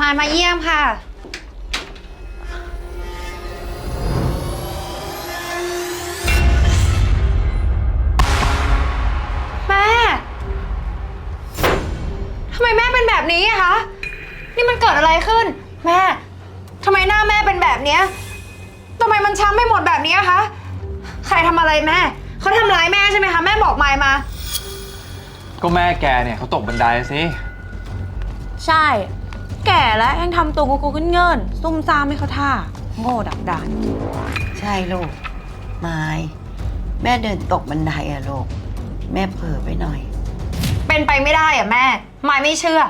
มามาเยี่ยมค่ะ แม่ ทำไมแม่เป็นแบบนี้อะคะ นี่มันเกิดอะไรขึ้น แม่ ทำไมหน้าแม่เป็นแบบเนี้ยทำไมมันช้ำไม่หมดแบบนี้อะคะ ใครทำอะไรแม่ เขาทำร้ายแม่ใช่ไหมคะ แม่บอกมายมา ก็แม่แกเนี่ยเขาตกบันไดสิ ใช่ แก่แล้วยังทำตัวกูกูขึ้นเงินซุ่มซ่ามไม่เข้าท่า โง่ดักดานใช่ลูกไม้แม่เดินตกบันไดอะลูก แม่เผลอไปหน่อย เป็นไปไม่ได้อะแม่มายไม่เชื่อ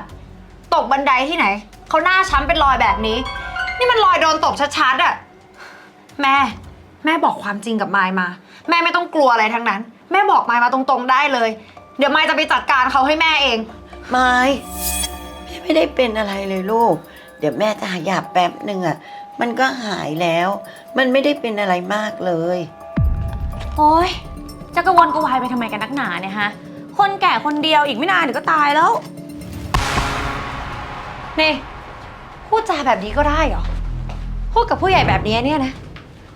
ตกบันไดที่ไหน เขาหน้าช้ำเป็นรอยแบบนี้ นี่มันรอยโดนตกชัดๆอะแม่ แม่บอกความจริงกับมายมา แม่ไม่ต้องกลัวอะไรทั้งนั้น แม่บอกมายมาตรงๆได้เลย เดี๋ยวมายจะไปจัดการเขาให้แม่เอง ไม้แม่ ไม่ได้เป็นอะไรเลยลูก เดี๋ยวแม่จะหายาแป๊บหนึ่งอะมันก็หายแล้ว มันไม่ได้เป็นอะไรมากเลย โอ้ยจะกระวนกระวายไปทำไมกันนักหนาเนี่ยฮะ คนแก่คนเดียวอีกไม่นานเดี๋ยวก็ตายแล้ว นี่พูดจาแบบนี้ก็ได้เหรอ พูดกับผู้ใหญ่แบบนี้เนี่ยนะ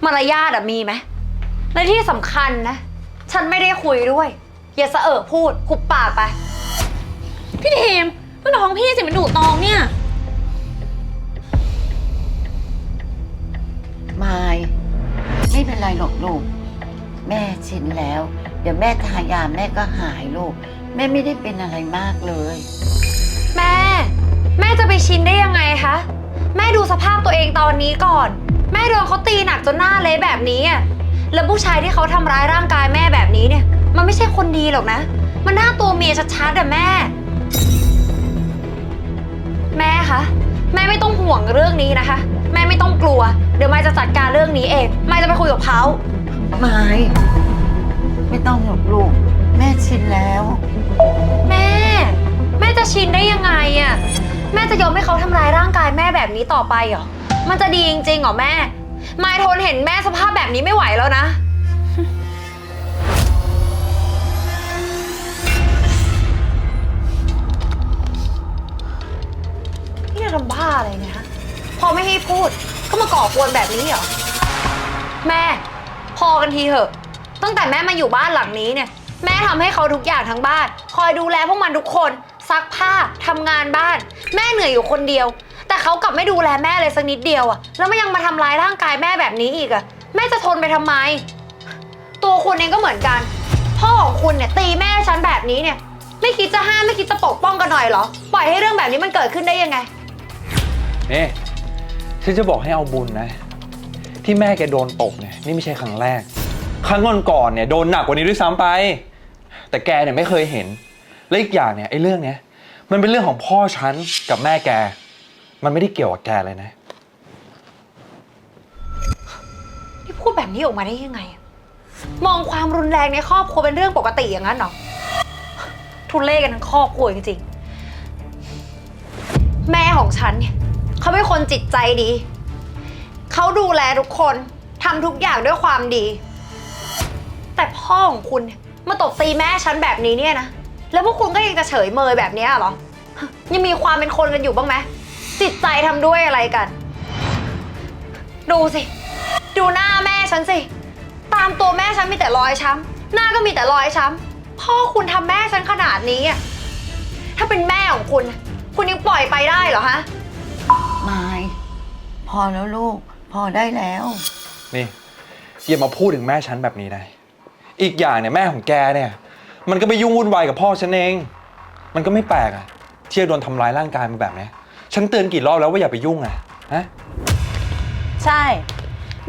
มารยาทอะมีไหมและที่สำคัญนะ ฉันไม่ได้คุยด้วย อย่าเสอะพูดคุบปากไป พี่ทีม ก็น้องพี่สิมันดุตองเนี่ยไม้ไม่เป็นไรหรอกลูก แม่ชินแล้ว เดี๋ยวแม่ทายาแม่ก็หายลูก แม่ไม่ได้เป็นอะไรมากเลย แม่ แม่จะไปชินได้ยังไงคะ แม่ดูสภาพตัวเองตอนนี้ก่อน แม่โดนเขาตีหนักจนหน้าเละแบบนี้อะแล้วผู้ชายที่เขาทำร้ายร่างกายแม่แบบนี้เนี่ย มันไม่ใช่คนดีหรอกนะ มันหน้าตัวเมียชัดๆอะแม่ แม่คะ แม่ไม่ต้องห่วงเรื่องนี้นะคะ แม่ไม่ต้องกลัว เดี๋ยวมายจะจัดการเรื่องนี้เองมายจะไปคุยกับเขา ไม้ไม่ต้องหรอกลูก แม่ชินแล้ว แม่ แม่จะชินได้ยังไงอะแม่จะยอมให้เขาทำร้ายร่างกายแม่แบบนี้ต่อไปเหรอ มันจะดีจริงๆเหรอแม่มายทนเห็นแม่สภาพแบบนี้ไม่ไหวแล้วนะ ทำบ้าอะไรเนี่ยฮะพอไม่ให้พูด ก็มาก่อกวนแบบนี้เหรอ แม่ พอกันทีเถอะ ตั้งแต่แม่มาอยู่บ้านหลังนี้เนี่ย แม่ทำให้เขาทุกอย่างทั้งบ้าน คอยดูแลพวกมันทุกคน ซักผ้าทำงานบ้าน แม่เหนื่อยอยู่คนเดียว แต่เขากลับไม่ดูแลแม่เลยสักนิดเดียวอะแล้วมันยังมาทำร้ายร่างกายแม่แบบนี้อีกอะแม่จะทนไปทำไม ตัวคุณเองก็เหมือนกัน พ่อของคุณเนี่ยตีแม่ฉันแบบนี้เนี่ย ไม่คิดจะห้ามไม่คิดจะปกป้องกันหน่อยเหรอ ปล่อยให้เรื่องแบบนี้มันเกิดขึ้นได้ยังไง นี่ฉันจะบอกให้เอาบุญนะ ที่แม่แกโดนตบเนี่ยนี่ไม่ใช่ครั้งแรก ครั้งก่อนๆเนี่ยโดนหนักกว่านี้ด้วยซ้ำไป แต่แกเนี่ยไม่เคยเห็น และอีกอย่างเนี่ยไอ้เรื่องเนี้ยมันเป็นเรื่องของพ่อฉันกับแม่แก มันไม่ได้เกี่ยวกับแกเลยนะ นี่พูดแบบนี้ออกมาได้ยังไงอะมองความรุนแรงในครอบครัวเป็นเรื่องปกติอย่างนั้นเหรอ ทุเล่กันทั้งครอบครัวจริงๆ แม่ของฉันเนี่ย เขาเป็นคนจิตใจดี เขาดูแลทุกคนทำทุกอย่างด้วยความดี แต่พ่อของคุณเนี่ยมาตบตีแม่ฉันแบบนี้เนี่ยนะ แล้วพวกคุณก็ยังจะเฉยเมยแบบเนี้ยเหรอ ยังมีความเป็นคนกันอยู่บ้างไหมจิตใจทำด้วยอะไรกัน ดูสิ ดูหน้าแม่ฉันสิ ตามตัวแม่ฉันมีแต่รอยช้ำหน้าก็มีแต่รอยช้ำพ่อคุณทำแม่ฉันขนาดนี้อะถ้าเป็นแม่ของคุณ คุณยังปล่อยไปได้เหรอฮะ อแล้วลูก พอได้แล้ว นี่อย่ามาพูดถึงแม่ฉันแบบนี้นะ อีกอย่างเนี่ยแม่ของแกเนี่ย มันก็ไปยุ่งวุ่นวายกับพ่อฉันเอง มันก็ไม่แปลกอะที่จะโดนทำร้ายร่างกายมาแบบเนี้ยฉันเตือนกี่รอบแล้วว่าอย่าไปยุ่งอะฮะใช่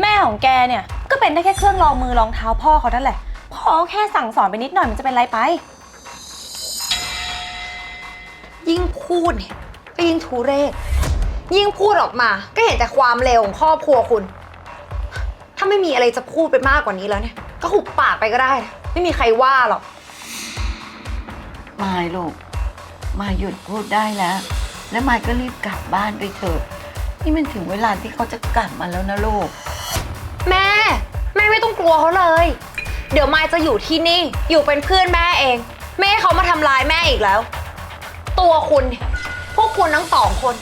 แม่ของแกเนี่ย ก็เป็นได้แค่เครื่องรองมือรองเท้าพ่อเขานั่นแหละ พ่อก็แค่สั่งสอนไปนิดหน่อยมันจะเป็นไรไป ยิ่งพูดเนี่ยก็ยิ่งทุเรศ ยิ่งพูดออกมาก็เห็นแต่ความเลวของครอบครัวคุณ ถ้าไม่มีอะไรจะพูดไปมากกว่านี้แล้วเนี่ย ก็หุบปากไปก็ได้นะไม่มีใครว่าหรอก มายลูก มายหยุดพูดได้แล้ว แล้วมายก็รีบกลับบ้านไปเถอะ นี่มันถึงเวลาที่เขาจะกลับมาแล้วนะลูก แม่ แม่ไม่ต้องกลัวเขาเลย เดี๋ยวมายจะอยู่ที่นี่ อยู่เป็นเพื่อนแม่เองไม่ให้เขามาทำร้ายแม่อีกแล้ว ตัวคุณเนี่ยพวกคุณทั้งสองคน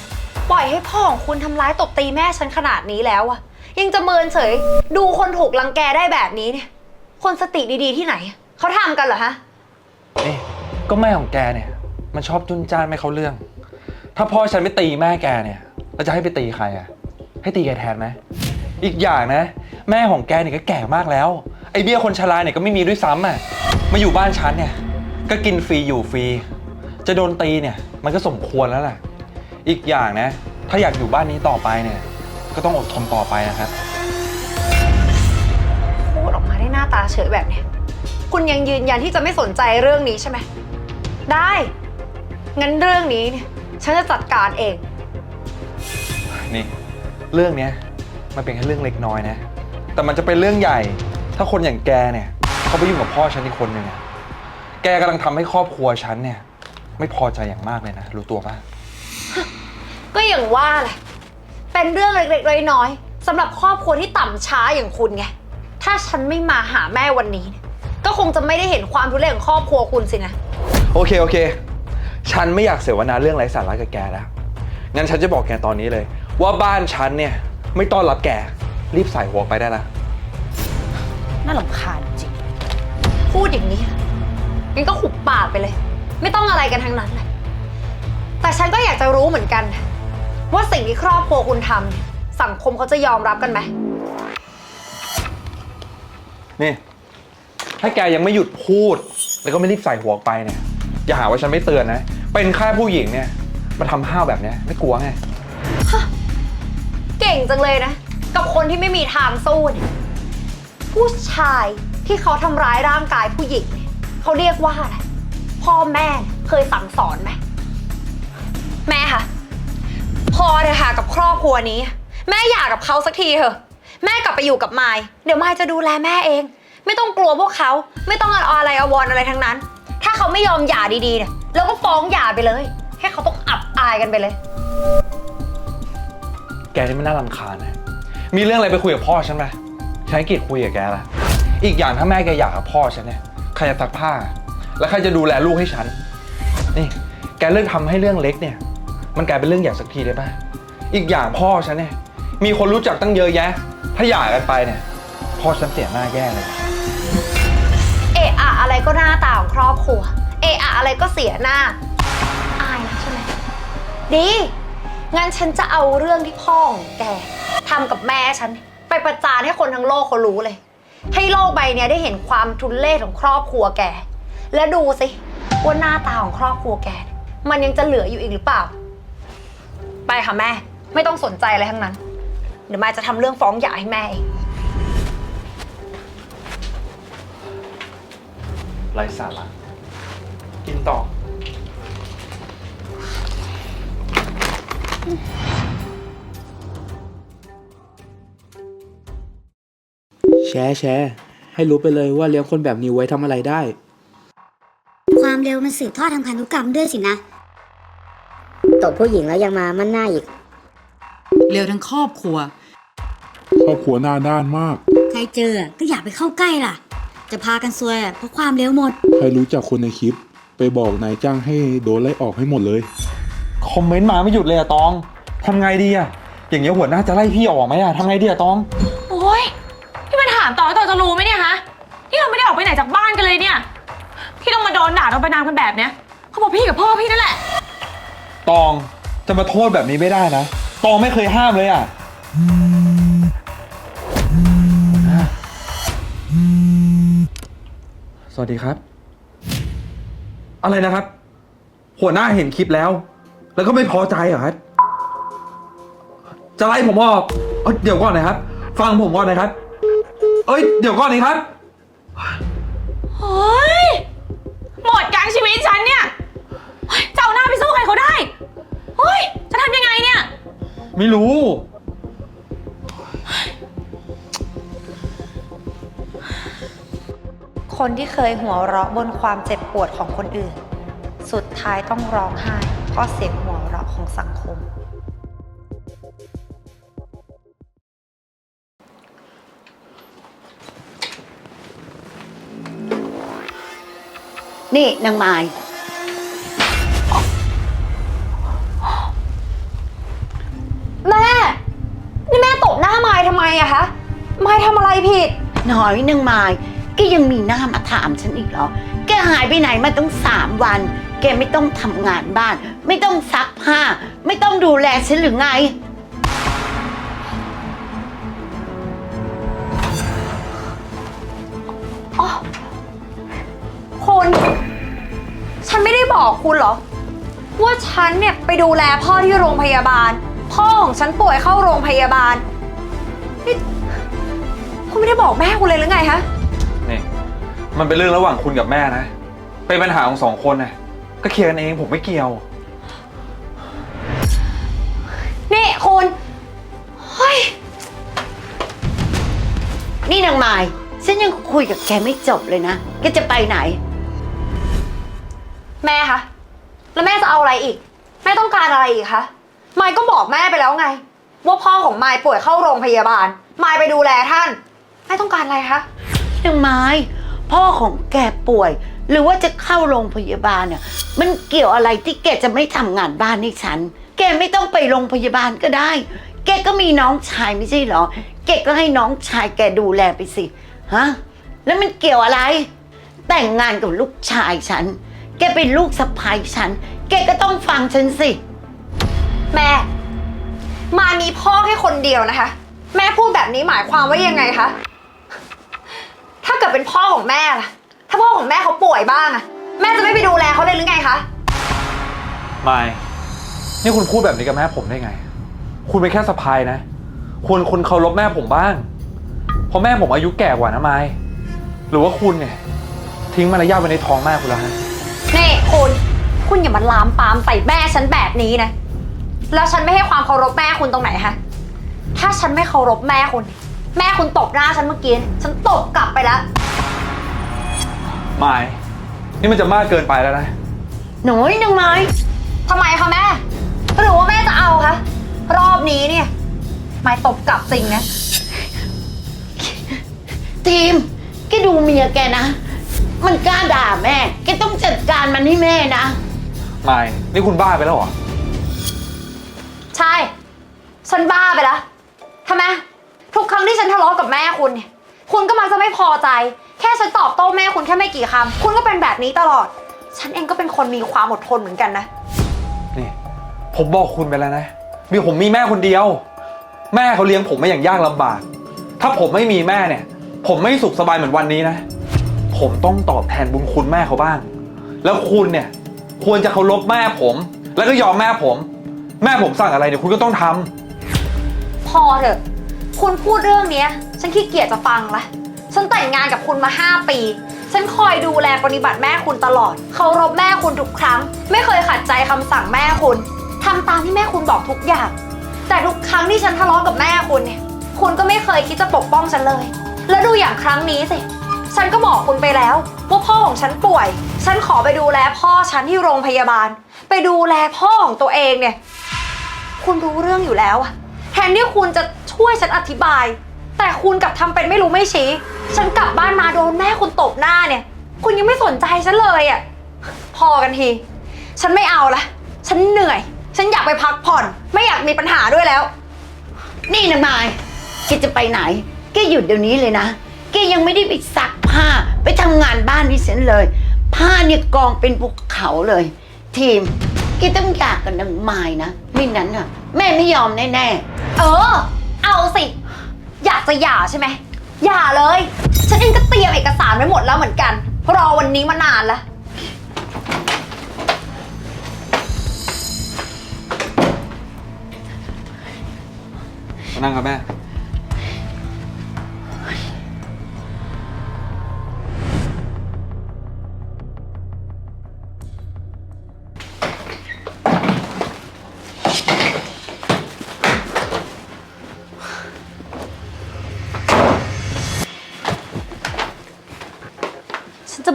ปล่อยให้พ่อของคุณทำร้ายตบตีแม่ฉันขนาดนี้แล้วอะยังจะเมินเฉย ดูคนถูกรังแกได้แบบนี้เนี่ย คนสติดีๆที่ไหน เขาทำกันเหรอฮะ นี่ก็แม่ของแกเนี่ย มันชอบจุนจ้านไม่เข้าเรื่อง ถ้าพ่อฉันไม่ตีแม่แกเนี่ยแล้วจะให้ไปตีใครอะให้ตีแกแทนไหมอีกอย่างนะ แม่ของแกเนี่ยก็แก่มากแล้ว ไอเบี้ยคนชราเนี่ยก็ไม่มีด้วยซ้ำอะมาอยู่บ้านฉันเนี่ย ก็กินฟรีอยู่ฟรี จะโดนตีเนี่ย มันก็สมควรแล้วแหละ อีกอย่างนะ ถ้าอยากอยู่บ้านนี้ต่อไปเนี่ย ก็ต้องอดทนต่อไปนะครับ พูดออกมาได้หน้าตาเฉยแบบเนี้ยคุณยังยืนยันที่จะไม่สนใจเรื่องนี้ใช่ไหม ได้ งั้นเรื่องนี้เนี่ยฉันจะจัดการเอง นี่ เรื่องเนี้ยมันเป็นแค่เรื่องเล็กน้อยนะ แต่มันจะเป็นเรื่องใหญ่ ถ้าคนอย่างแกเนี่ย เขาไปยุ่งกับพ่อฉันอีกคนหนึ่งอะแกกำลังทำให้ครอบครัวฉันเนี่ย ไม่พอใจอย่างมากเลยนะ รู้ตัวปะ ก็อย่างว่าแหละเป็นเรื่องเล็กๆน้อยๆสำหรับครอบครัวที่ต่ำช้าอย่างคุณไง ถ้าฉันไม่มาหาแม่วันนี้เนี่ยก็คงจะไม่ได้เห็นความทุเรศของครอบครัวคุณสินะ โอเค โอเค ฉันไม่อยากเสวนาเรื่องไร้สาระกับแกแล้ว งั้นฉันจะบอกแกตอนนี้เลย ว่าบ้านฉันเนี่ยไม่ต้อนรับแก รีบใส่หัวไปได้ละ น่าลำคาญจริง พูดอย่างนี้งั้นก็หุบปากไปเลย ไม่ต้องอะไรกันทั้งนั้นเลยแต่ฉันก็อยากจะรู้เหมือนกัน ว่าสิ่งที่ครอบครัวคุณทำเนี่ยสังคมเขาจะยอมรับกันไหม นี่ ถ้าแกยังไม่หยุดพูด แล้วก็ไม่รีบใส่หัวออกไปเนี่ย อย่าหาว่าฉันไม่เตือนนะ เป็นแค่ผู้หญิงเนี่ย มาทำห้าวแบบเนี้ยไม่กลัวไง เก่งจังเลยนะ กับคนที่ไม่มีทางสู้เนี่ยผู้ชายที่เขาทำร้ายร่างกายผู้หญิงเนี่ยเขาเรียกว่าอะไรพ่อแม่เคยสั่งสอนไหมแม่คะพ อเลยค่ะกับครอบครัวนี้ แม่อยากกับเขาสักทีเถอะ แม่กลับไปอยู่กับไมาย เดี๋ยวไมายจะดูแลแม่เอง ไม่ต้องกลัวพวกเขา ไม่ต้องอะไรอวรณ์อะไรทั้งนั้น ถ้าเขาไม่ยอมหย่าดีๆเนี่ยเราก็ฟ้องหย่าไปเลย ให้เขาต้องอับอายกันไปเลย แกนี่ไม่น่ารำคาญนะ มีเรื่องอะไรไปคุยกับพ่อฉันไหมฉันให้เกียรติคุยกับแกละ อีกอย่างถ้าแม่แกอยากกับพ่อฉันเนี่ย ใครจะซักผ้า แล้วใครจะดูแลลูกให้ฉัน นี่ แกเลิกทำให้เรื่องเล็กเนี่ย มันกลายเป็นเรื่องใหญ่สักทีได้ป่ะ อีกอย่างพ่อฉันเนี่ย มีคนรู้จักตั้งเยอะแยะ ถ้าหย่ากันไปเนี่ย พ่อฉันเสียหน้าแย่เลย เอะอะอะไรก็หน้าตาของครอบครัว เอะอะอะไรก็เสียหน้า อายนะใช่ไหม ดี งั้นฉันจะเอาเรื่องที่พ่อของแกทำกับแม่ฉัน ไปประจานให้คนทั้งโลกเขารู้เลย ให้โลกใบเนี้ยได้เห็นความทุนเล่ของครอบครัวแก และดูสิว่าหน้าตาของครอบครัวแกเนี่ยมันยังจะเหลืออยู่อีกหรือเปล่า ไปค่ะแม่ ไม่ต้องสนใจอะไรทั้งนั้น เดี๋ยวมายจะทำเรื่องฟ้องหย่าให้แม่เอง ไร้สาระกินต่อ แชร์แชร์ให้รู้ไปเลยว่าเลี้ยงคนแบบนี้ไว้ทำอะไรได้ ความเร็วมันสืบทอดทางพันธุกรรมด้วยสินะ ตบผู้หญิงแล้วยังมามั่นหน้าอีก เร็วทั้งครอบครัว ครอบครัวหน้าด้านมาก ใครเจอก็อย่าไปเข้าใกล้ล่ะ จะพากันซวยเพราะความเร็วหมด ใครรู้จักคนในคลิป ไปบอกนายจ้างให้โดนไล่ออกให้หมดเลย คอมเมนต์มาไม่หยุดเลยอะตอง ทำไงดีอะอย่างเงี้ยหัวหน้าจะไล่พี่ออกไหมอะทำไงดีอะตอง โอ้ยพี่มาถามต่อแล้วต่อจะรู้ไหมเนี่ยฮะที่เราไม่ได้ออกไปไหนจากบ้านกันเลยเนี่ยที่ต้องมาโดนด่าโดนประนามกันแบบเนี้ยเขาบอกพี่กับพ่อพี่นั่นแหละ ตองจะมาโทษแบบนี้ไม่ได้นะ ตองไม่เคยห้ามเลยอะ สวัสดีครับ อะไรนะครับ หัวหน้าเห็นคลิปแล้ว แล้วก็ไม่พอใจเหรอครับ จะไล่ผมออกเอ้ยเดี๋ยวก่อนนะครับ ฟังผมก่อนนะครับ เอ้ย เดี๋ยวก่อนนะครับโอ้ย หมดกลางชีวิตฉันเนี่ยาหน้าไปสู้ใครเขาได้เฮ้ยจะทำยังไงเนี่ย ไม่รู้ คนที่เคยหัวเราะบนความเจ็บปวดของคนอื่น สุดท้ายต้องร้องไห้เพราะเสียงหัวเราะของสังคม นี่นางไม้ ผิดน่อยนางไม้แกยังมีหน้ามาถามฉันอีกเหรอ แกหายไปไหนมาตั้งสามวัน แกไม่ต้องทำงานบ้าน ไม่ต้องซักผ้า ไม่ต้องดูแลฉันหรือไงคุณ ฉันไม่ได้บอกคุณเหรอ ว่าฉันเนี่ยไปดูแลพ่อที่โรงพยาบาล พ่อของฉันป่วยเข้าโรงพยาบาล คุณไม่ได้บอกแม่คุณเลยหรือไงฮะนี่ มันเป็นเรื่องระหว่างคุณกับแม่นะ เป็นปัญหาของสองคนนะก็เคลียร์กันเองผมไม่เกี่ยว นี่คุณเฮ้ยนี่นางไม้ฉันยังคุยกับแกไม่จบเลยนะ แกจะไปไหน แม่คะ แล้วแม่จะเอาอะไรอีก แม่ต้องการอะไรอีกคะมายก็บอกแม่ไปแล้วไง ว่าพ่อของมายป่วยเข้าโรงพยาบาลมายไปดูแลท่านแม่ต้องการอะไรคะนางไม้พ่อของแกป่วย หรือว่าจะเข้าโรงพยาบาลเนี่ย มันเกี่ยวอะไรที่แกจะไม่ทำงานบ้านให้ฉัน แกไม่ต้องไปโรงพยาบาลก็ได้ แกก็มีน้องชายไม่ใช่เหรอ แกก็ให้น้องชายแกดูแลไปสิฮะแล้วมันเกี่ยวอะไร แต่งงานกับลูกชายฉัน แกเป็นลูกสะใภ้ฉัน แกก็ต้องฟังฉันสิ แม่ มายมีพ่อแค่คนเดียวนะคะ แม่พูดแบบนี้หมายความว่ายังไงคะ ถ้าเกิดเป็นพ่อของแม่ล่ะ ถ้าพ่อของแม่เขาป่วยบ้างอะแม่จะไม่ไปดูแลเขาเลยหรือไงคะ ไม่นี่คุณพูดแบบนี้กับแม่ผมได้ไง คุณเป็นแค่สะพายนะคุณคุณเคารพแม่ผมบ้าง เพราะแม่ผมอายุแก่กว่านะไม้หรือว่าคุณเนี่ย ทิ้งมารยาทไว้ในท้องแม่คุณแล้วฮะ นี่คุณ คุณอย่ามาลามปามใส่แม่ฉันแบบนี้นะ แล้วฉันไม่ให้ความเคารพแม่คุณตรงไหนคะ ถ้าฉันไม่เคารพแม่คุณ แม่คุณตบหน้าฉันเมื่อกี้ ฉันตบกลับไปแล้ว ไม้นี่มันจะมากเกินไปแล้วนะ หน่อยนางไม้ทำไมคะแม่ หรือว่าแม่จะเอาคะ รอบนี้เนี่ย ไม่ตบกลับจริงนะ ทีมแกดูเมียแกนะ มันกล้าด่าแม่ แกต้องจัดการมันให้แม่นะ ไม่นี่คุณบ้าไปแล้วเหรอ ใช่ ฉันบ้าไปแล้วทำไม ทุกครั้งที่ฉันทะเลาะกับแม่คุณเนี่ย คุณก็มักจะไม่พอใจ แค่ฉันตอบโต้แม่คุณแค่ไม่กี่คำคุณก็เป็นแบบนี้ตลอด ฉันเองก็เป็นคนมีความอดทนเหมือนกันนะ นี่ ผมบอกคุณไปแล้วนะ มีผมมีแม่คนเดียว แม่เขาเลี้ยงผมมาอย่างยากลำบาก ถ้าผมไม่มีแม่เนี่ย ผมไม่สุขสบายเหมือนวันนี้นะ ผมต้องตอบแทนบุญคุณแม่เขาบ้าง แล้วคุณเนี่ย ควรจะเคารพแม่ผม แล้วก็ยอมแม่ผม แม่ผมสั่งอะไรเนี่ยคุณก็ต้องทำ พอเถอะ คุณพูดเรื่องเนี้ย ฉันขี้เกียจจะฟังละ ฉันแต่งงานกับคุณมา 5 ปี ฉันคอยดูแลปฏิบัติแม่คุณตลอด เคารพแม่คุณทุกครั้ง ไม่เคยขัดใจคำสั่งแม่คุณ ทำตามที่แม่คุณบอกทุกอย่าง แต่ทุกครั้งที่ฉันทะเลาะกับแม่คุณเนี่ย คุณก็ไม่เคยคิดจะปกป้องฉันเลย แล้วดูอย่างครั้งนี้สิ ฉันก็บอกคุณไปแล้วว่าพ่อของฉันป่วย ฉันขอไปดูแลพ่อฉันที่โรงพยาบาล ไปดูแลพ่อของตัวเองเนี่ย คุณรู้เรื่องอยู่แล้วอะ แทนที่คุณจะช่วยฉันอธิบาย แต่คุณกลับทำเป็นไม่รู้ไม่ชี้ ฉันกลับบ้านมาโดนแม่คุณตบหน้าเนี่ย คุณยังไม่สนใจฉันเลยอะพอกันที ฉันไม่เอาละ ฉันเหนื่อย ฉันอยากไปพักผ่อน ไม่อยากมีปัญหาด้วยแล้ว นี่นางไม้แกจะไปไหนแกหยุดเดี๋ยวนี้เลยนะแกยังไม่ได้ไปซักผ้าไปทำงานบ้านที่ฉันเลย ผ้าเนี่ยกองเป็นภูเขาเลย ทีมแกต้องอยากกับนางไม้นะ ไม่นั้นอะ แม่ไม่ยอมแน่ เออ เอาสิ อยากจะหย่าใช่ไหมหย่าเลย ฉันเองก็เตรียมเอกสารไว้หมดแล้วเหมือนกัน รอวันนี้มานานแล้ว มานั่งครับแม่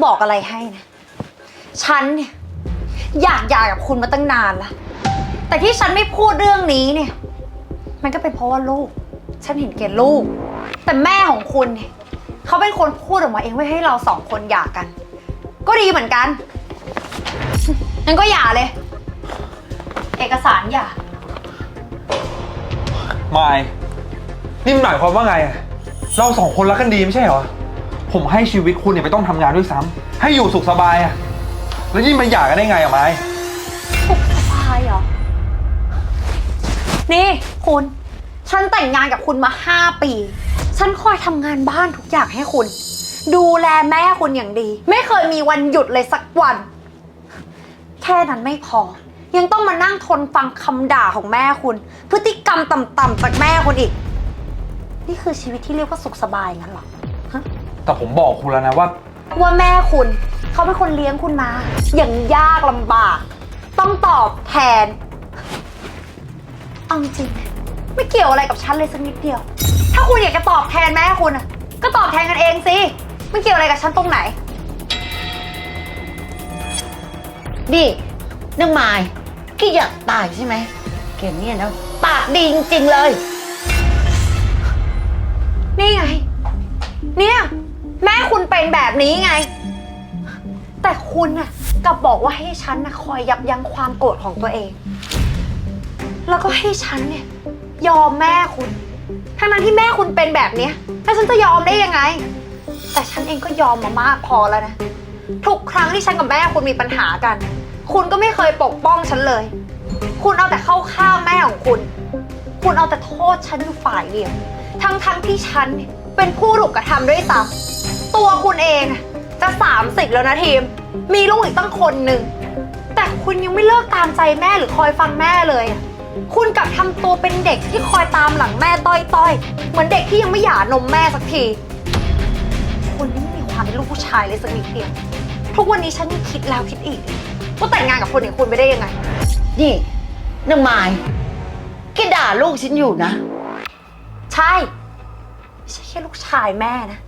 บอกอะไรให้นะ ฉันเนี่ยอยากหย่ากับคุณมาตั้งนานละ แต่ที่ฉันไม่พูดเรื่องนี้เนี่ย มันก็เป็นเพราะว่าลูก ฉันเห็นแก่ลูก แต่แม่ของคุณเนี่ยเขาเป็นคนพูดออกมาเองว่าให้เราสองคนหย่ากัน ก็ดีเหมือนกัน งั้นก็หย่าเลย เอกสารหย่าไม่นี่มันหมายความว่าไงอะเราสองคนรักกันดีไม่ใช่เหรอ ผมให้ชีวิตคุณเนี่ยไม่ต้องทำงานด้วยซ้ำให้อยู่สุขสบายอะแล้วยิ่งมาหย่ากันได้ไงอะไม้สุขสบายเหรอ นี่คุณ ฉันแต่งงานกับคุณมาห้าปี ฉันคอยทำงานบ้านทุกอย่างให้คุณ ดูแลแม่คุณอย่างดี ไม่เคยมีวันหยุดเลยสักวัน แค่นั้นไม่พอ ยังต้องมานั่งทนฟังคำด่าของแม่คุณ พฤติกรรมต่ำๆจากแม่คุณอีก นี่คือชีวิตที่เรียกว่าสุขสบายงั้นเหรอ แต่ผมบอกคุณแล้วนะว่า ว่าแม่คุณ เขาเป็นคนเลี้ยงคุณมา อย่างยากลำบาก ต้องตอบแทนเอาจริงนะไม่เกี่ยวอะไรกับฉันเลยสักนิดเดียว ถ้าคุณอยากจะตอบแทนแม่คุณอะก็ตอบแทนกันเองสิไม่เกี่ยวอะไรกับฉันตรงไหน นี่นางไม้แกอยากตายใช่ไหมแกเนี่ยนะปากดีจริงๆเลย นี่ไง เนี่ย แม่คุณเป็นแบบนี้ไง แต่คุณน่ะกลับบอกว่าให้ฉันนะคอยยับยั้งความโกรธของตัวเอง แล้วก็ให้ฉันเนี่ย ยอมแม่คุณทั้งนั้นที่แม่คุณเป็นแบบเนี้ยแล้วฉันจะยอมได้ยังไง แต่ฉันเองก็ยอมมามากพอแล้วนะ ทุกครั้งที่ฉันกับแม่คุณมีปัญหากัน คุณก็ไม่เคยปกป้องฉันเลย คุณเอาแต่เข้าข้างแม่ของคุณ คุณเอาแต่โทษฉันอยู่ฝ่ายเดียว ทั้งๆที่ฉันเนี่ยเป็นผู้ถูกกระทำด้วยซ้ำ ตัวคุณเองอะจะสามสิบแล้วนะทีม มีลูกอีกตั้งคนหนึ่ง แต่คุณยังไม่เลิกตามใจแม่หรือคอยฟังแม่เลยอะคุณกลับทำตัวเป็นเด็กที่คอยตามหลังแม่ต้อยๆ เหมือนเด็กที่ยังไม่หย่านมแม่สักที คุณนี่ไม่มีความเป็นลูกผู้ชายเลยสักนิดเดียว ทุกวันนี้ฉันยังคิดแล้วคิดอีกเลยว่าแต่งงานกับคนอย่างคุณไปได้ยังไง นี่นางไม้แกด่าลูกฉันอยู่นะ ใช่ ไม่ใช่แค่ลูกชายแม่นะ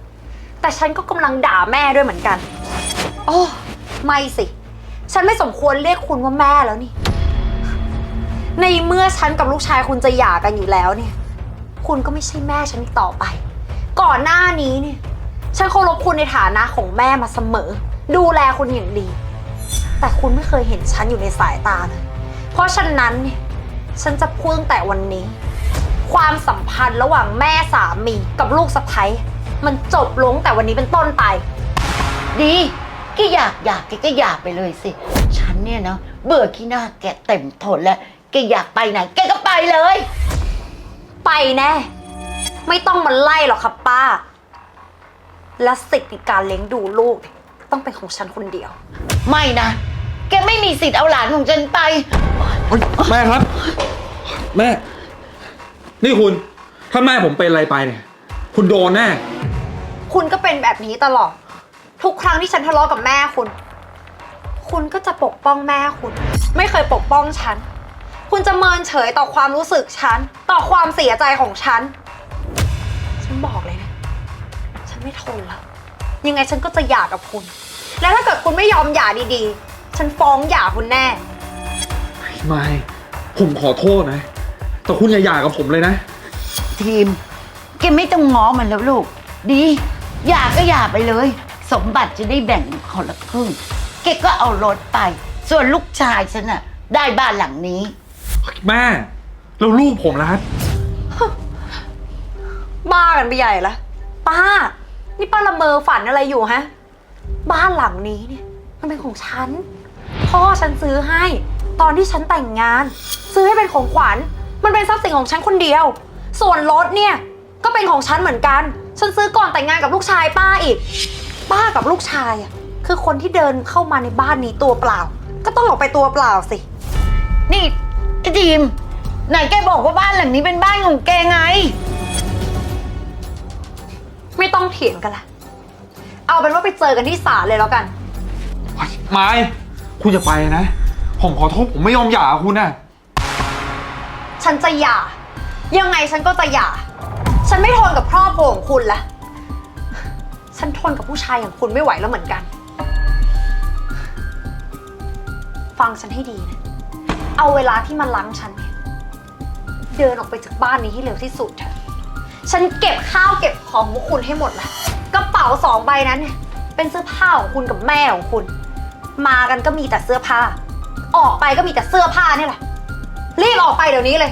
แต่ฉันก็กำลังด่าแม่ด้วยเหมือนกัน โอ้ไม่สิ ฉันไม่สมควรเรียกคุณว่าแม่แล้วนี่ ในเมื่อฉันกับลูกชายคุณจะหย่ากันอยู่แล้วเนี่ย คุณก็ไม่ใช่แม่ฉันอีกต่อไป ก่อนหน้านี้เนี่ย ฉันเคารพคุณในฐานะของแม่มาเสมอ ดูแลคุณอย่างดี แต่คุณไม่เคยเห็นฉันอยู่ในสายตาเลยเพราะฉะนั้นเนี่ย ฉันจะพูดตั้งแต่วันนี้ ความสัมพันธ์ระหว่างแม่สามีกับลูกสะใภ้ มันจบลงแต่วันนี้เป็นต้นไป ดีแกอยากอยากแกก็อยากไปเลยสิ ฉันเนี่ยนะเบื่อขี้หน้าแกเต็มทนแล้วแกอยากไปไหนแกก็ไปเลย ไปแน่ ไม่ต้องมาไล่หรอกครับป้า และสิทธิในการเลี้ยงดูลูกเนี่ยต้องเป็นของฉันคนเดียว ไม่นะ แกไม่มีสิทธิ์เอาหลานของฉันไปแม่ครับ แม่ นี่คุณ ถ้าแม่ผมเป็นอะไรไปเนี่ย คุณโดนแน่ คุณก็เป็นแบบนี้ตลอด ทุกครั้งที่ฉันทะเลาะกับแม่คุณ คุณก็จะปกป้องแม่คุณ ไม่เคยปกป้องฉัน คุณจะเมินเฉยต่อความรู้สึกฉัน ต่อความเสียใจของฉัน ฉันบอกเลยนะ ฉันไม่ทนแล้ว ยังไงฉันก็จะหย่ากับคุณ แล้วถ้าเกิดคุณไม่ยอมหย่าดีๆ ฉันฟ้องหย่าคุณแน่ ไม่ ผมขอโทษนะ แต่คุณอย่าหย่ากับผมเลยนะ ทีม แกไม่ต้องง้อมันแล้วลูก ดีอยากก็อยากไปเลย สมบัติจะได้แบ่งคนละครึ่งแกก็เอารถไป ส่วนลูกชายฉันน่ะ ได้บ้านหลังนี้ แม่แล้วลูกผมล่ะครับบ้ากันไปใหญ่ละป้า นี่ป้าละเมอฝันอะไรอยู่ฮะ บ้านหลังนี้เนี่ย มันเป็นของฉัน พ่อฉันซื้อให้ ตอนที่ฉันแต่งงาน ซื้อให้เป็นของขวัญ มันเป็นทรัพย์สินของฉันคนเดียว ส่วนรถเนี่ย ก็เป็นของฉันเหมือนกัน ฉันซื้อก่อนแต่งงานกับลูกชายป้าอีก ป้ากับลูกชายอะคือคนที่เดินเข้ามาในบ้านนี้ตัวเปล่า ก็ต้องออกไปตัวเปล่าสิ นี่ไอ้ทีมไหนแกบอกว่าบ้านหลังนี้เป็นบ้านของแกไง ไม่ต้องเถียงกันละ เอาเป็นว่าไปเจอกันที่ศาลเลยแล้วกัน ไม่คุณจะไปนะ ผมขอโทษผมไม่ยอมหย่ากับคุณนะ ฉันจะหย่า ยังไงฉันก็จะหย่า ฉันไม่ทนกับครอบครัวของคุณละ ฉันทนกับผู้ชายอย่างคุณไม่ไหวแล้วเหมือนกัน ฟังฉันให้ดีนะ เอาเวลาที่มาล้างฉันเนี่ยเดินออกไปจากบ้านนี้ให้เร็วที่สุดเถอะ ฉันเก็บข้าวเก็บของของคุณให้หมดละกระเป๋าสองใบนั้นเนี่ย เป็นเสื้อผ้าของคุณกับแม่ของคุณ มากันก็มีแต่เสื้อผ้า ออกไปก็มีแต่เสื้อผ้าเนี่ยแหละ รีบออกไปเดี๋ยวนี้เลย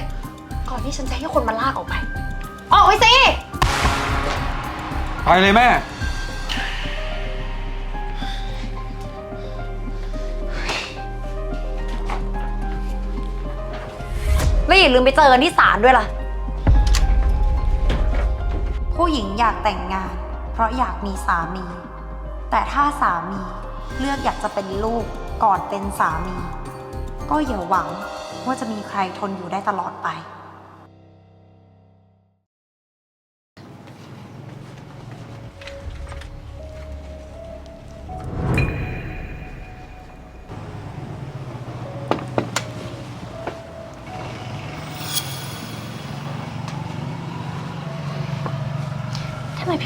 ก่อนที่ฉันจะให้คนมาลากออกไป ออกไปสิ ไปเลยแม่ แล้วอย่าลืมไปเจอกันที่ศาลด้วยล่ะ ผู้หญิงอยากแต่งงาน เพราะอยากมีสามี แต่ถ้าสามีเลือกอยากจะเป็นลูกก่อนเป็นสามี ก็อย่าหวังว่าจะมีใครทนอยู่ได้ตลอดไป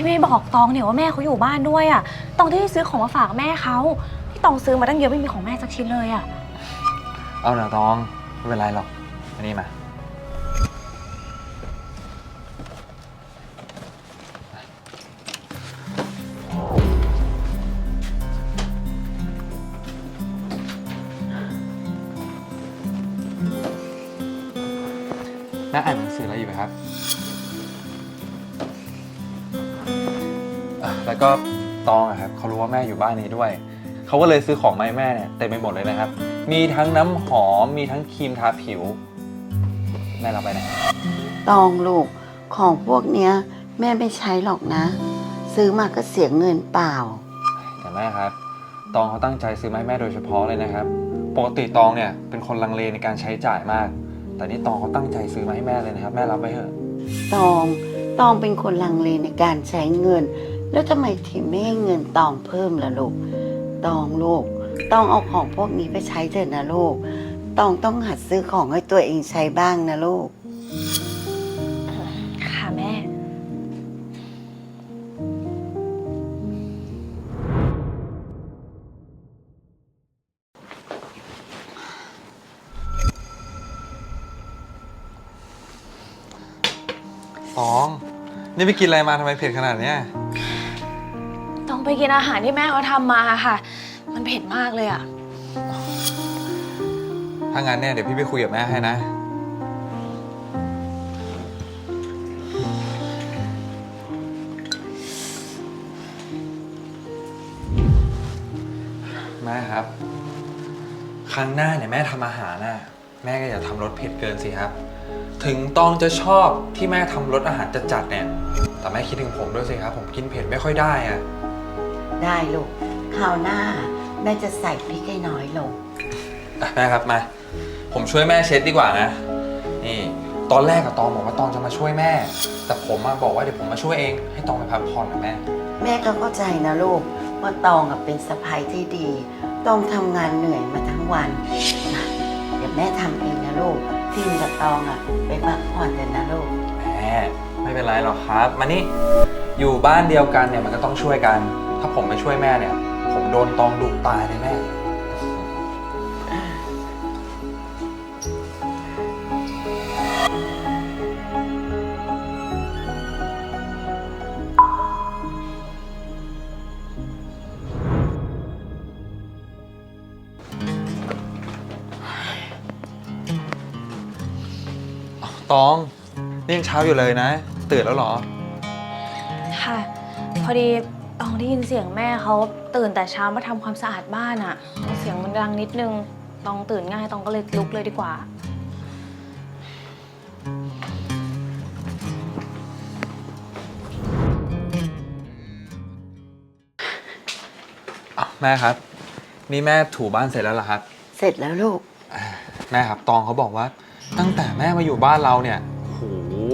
พี่ไม่บอกตองเนี่ยว่าแม่เขาอยู่บ้านด้วยอะตองจะได้ซื้อของมาฝากแม่เขาพี่ตองซื้อมาตั้งเยอะไม่มีของแม่สักชิ้นเลยอะเอาหน่าตองไม่เป็นไรหรอกอันนี้มาน้าอ่านหนังสืออะไรอยู่ไหมครับ ก็ตองอะครับเขารู้ว่าแม่อยู่บ้านนี้ด้วย เขาก็เลยซื้อของมาให้แม่เนี่ยเต็มไปหมดเลยนะครับ มีทั้งน้ำหอม มีทั้งครีมทาผิว แม่รับไปนะ ตองลูกของพวกเนี้ย แม่ไม่ใช้หรอกนะ ซื้อมาก็เสียเงินเปล่า แต่แม่ครับ ตองเขาตั้งใจซื้อมาให้แม่โดยเฉพาะเลยนะครับ ปกติตองเนี่ยเป็นคนลังเลในการใช้จ่ายมาก แต่นี่ตองเขาตั้งใจซื้อมาให้แม่เลยนะครับ แม่รับไปเถอะ ตองตองเป็นคนลังเลในการใช้เงิน แล้วทำไมถึงไม่ให้เงินตองเพิ่มล่ะลูก ตองลูก ตองเอาของพวกนี้ไปใช้เถอะนะลูก ตองต้องหัดซื้อของให้ตัวเองใช้บ้างนะลูก ค่ะแม่ ตอง นี่ไปกินอะไรมาทำไมเผ็ดขนาดเนี้ยต้อง ไปกินอาหารที่แม่เขาทำมาค่ะ มันเผ็ดมากเลยอะถ้างั้นเนี่ยเดี๋ยวพี่ไปคุยกับแม่ให้นะ แม่ครับ ครั้งหน้าเนี่ยแม่ทำอาหารน่ะแม่ก็อย่าทำรสเผ็ดเกินสิครับ ถึงตองจะชอบที่แม่ทำรสอาหารจัดๆเนี่ย แต่แม่คิดถึงผมด้วยสิครับ ผมกินเผ็ดไม่ค่อยได้อะ ได้ลูกคราวหน้า แม่จะใส่พริกให้น้อยลง อะแม่ครับมา ผมช่วยแม่เช็ดดีกว่านะ นี่ ตอนแรกกับตองบอกว่าตองจะมาช่วยแม่ แต่ผมมาบอกว่าเดี๋ยวผมมาช่วยเอง ให้ตองไปพักผ่อนนะแม่ แม่ก็เข้าใจนะลูกว่าตองอะเป็นสะพ้ายที่ดีต้องทำงานเหนื่อยมาทั้งวันนะเดี๋ยวแม่ทำเองนะลูกทีมกับตองอะไปพักผ่อนกันนะลูก แม่ไม่เป็นไรหรอกครับ มานี่อยู่บ้านเดียวกันเนี่ยมันก็ต้องช่วยกัน ถ้าผมไม่ช่วยแม่เนี่ย ผมโดนตองดุตายเลยแม่ ตอง นี่ยังเช้าอยู่เลยนะ ตื่นแล้วเหรอ ค่ะ พอดี ตองได้ยินเสียงแม่เขาตื่นแต่เช้ามาทำความสะอาดบ้านอะเสียงมันดังนิดนึง ตองตื่นง่ายตองก็เลยลุกเลยดีกว่าอะแม่ครับ นี่แม่ถูบ้านเสร็จแล้วเหรอครับ เสร็จแล้วลูก แม่ครับตองเขาบอกว่า ตั้งแต่แม่มาอยู่บ้านเราเนี่ยโห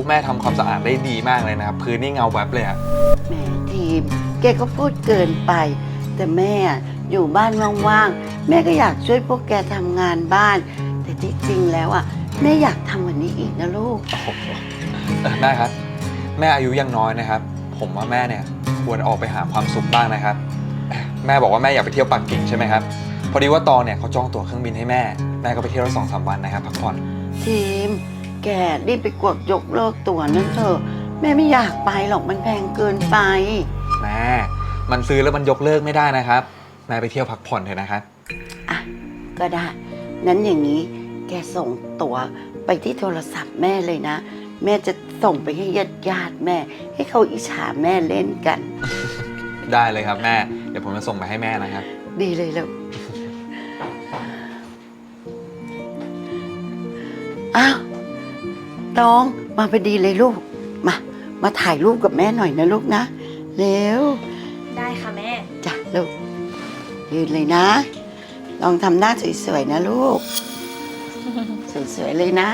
แม่ทำความสะอาดได้ดีมากเลยนะครับ พื้นนี่เงาแวบเลยอะแหมทีม แกก็พูดเกินไป แต่แม่อะอยู่บ้านว่างๆ แม่ก็อยากช่วยพวกแกทำงานบ้าน แต่ที่จริงแล้วอะแม่อยากทำวันนี้อีกนะลูก โอ้โหเออแม่ครับ แม่อายุยังน้อยนะครับ ผมว่าแม่เนี่ยควรออกไปหาความสุขบ้างนะครับ แม่บอกว่าแม่อยากไปเที่ยวปักกิ่งใช่ไหมครับ พอดีว่าตองเนี่ยเขาจองตั๋วเครื่องบินให้แม่ แม่ก็ไปเที่ยวได้สองสามวันนะครับพักผ่อน ทีม แกรีบไปกดยกเลิกตั๋วนั่นเถอะ แม่ไม่อยากไปหรอกมันแพงเกินไป แม่มันซื้อแล้วมันยกเลิกไม่ได้นะครับแม่ไปเที่ยวพักผ่อนเถอะนะครับ อะ ก็ได้ นั้นอย่างนี้แกส่งตั๋วไปที่โทรศัพท์แม่เลยนะ แม่จะส่งไปให้ญาติญาติๆแม่ ให้เขาอิจฉาแม่เล่นกัน ได้เลยครับแม่ เดี๋ยวผมจะส่งไปให้แม่นะครับ ดีเลยลูกอ้าวน้องมาพอดีเลยลูก มา มาถ่ายรูปกับแม่หน่อยนะลูกนะ เร็ว ได้ค่ะแม่ จ้ะลูก ยืนเลยนะ ลองทำหน้าสวยๆนะลูก สวยๆเลยนะ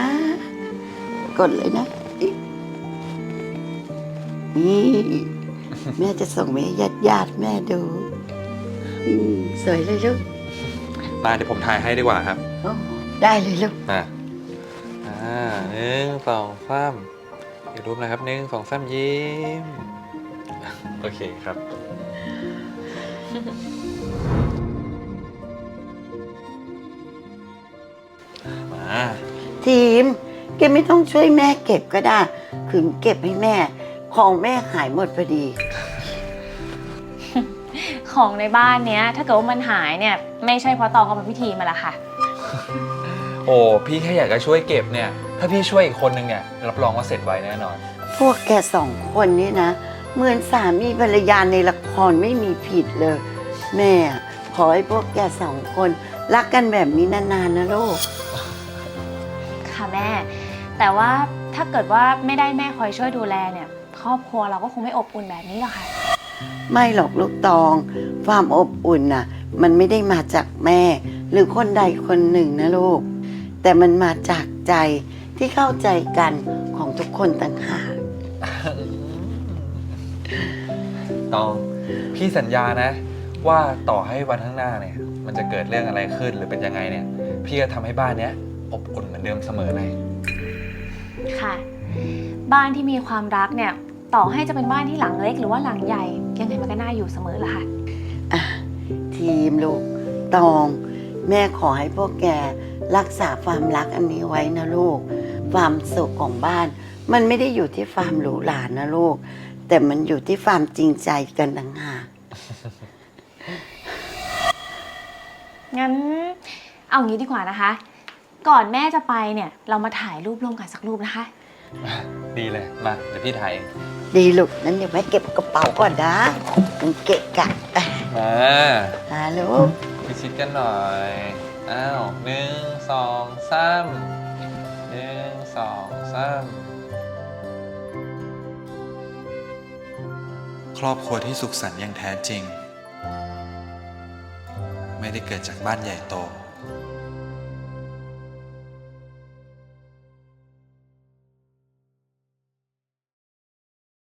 กดเลยนะนี่ แม่จะส่งไปให้ญาติญาติๆแม่ดูอืมสวยเลยลูกมาเดี๋ยวผมถ่ายให้ดีกว่าครับโอ้ได้เลยลูก มาอ่าหนึ่งสองสามอีกรูปนะครับหนึ่งสองสามยิ้ม โอเคครับ มา ทีมแกไม่ต้องช่วยแม่เก็บก็ได้ถึงเก็บให้แม่ ของแม่หายหมดพอดี ของในบ้านเนี้ย ถ้าเกิดว่ามันหายเนี่ย ไม่ใช่เพราะตองเขาเป็นพิธีมาละค่ะ โอ้พี่แค่อยากจะช่วยเก็บเนี่ย ถ้าพี่ช่วยอีกคนนึงเนี่ยรับรองว่าเสร็จไวแน่นอน พวกแกสองคนนี่นะ เหมือนสามีภรรยาในละครไม่มีผิดเลย แม่ขอให้พวกแกสองคน รักกันแบบนี้นานๆนะลูก ค่ะแม่ แต่ว่าถ้าเกิดว่าไม่ได้แม่คอยช่วยดูแลเนี่ย ครอบครัวเราก็คงไม่อบอุ่นแบบนี้หรอกค่ะไม่หรอกลูกตอง ความอบอุ่นน่ะ มันไม่ได้มาจากแม่ หรือคนใดคนหนึ่งนะลูก แต่มันมาจากใจที่เข้าใจกันของทุกคนต่างหาก ตอง พี่สัญญานะ ว่าต่อให้วันข้างหน้าเนี่ย มันจะเกิดเรื่องอะไรขึ้นหรือเป็นยังไงเนี่ย พี่จะทำให้บ้านเนี้ยอบอุ่นเหมือนเดิมเสมอเลยค่ะ บ้านที่มีความรักเนี่ย ต่อให้จะเป็นบ้านที่หลังเล็ก หรือว่าหลังใหญ่ ยังไงมันก็น่าอยู่เสมอละค่ะ อะทีมลูกตอง แม่ขอให้พวกแกรักษาความรักอันนี้ไว้นะลูก ความสุขของบ้าน มันไม่ได้อยู่ที่ความหรูหรานะลูก แต่มันอยู่ที่ความจริงใจกันต่างหากงั้น เอางี้ดีกว่านะคะ ก่อนแม่จะไปเนี่ย เรามาถ่ายรูปร่วมกันสักรูปนะคะ ดีเลย มา เดี๋ยวพี่ถ่ายเองดีลูกนั้นเดี๋ยวแม่เก็บกระเป๋าก่อนนะมันเกะกะอะมามาลูกพิชิตกันหน่อย อ้าวหนึ่งสองสามหนึ่งสองสาม รอบครัวที่สุขสันต์อย่างแท้จริง ไม่ได้เกิดจากบ้านใหญ่โต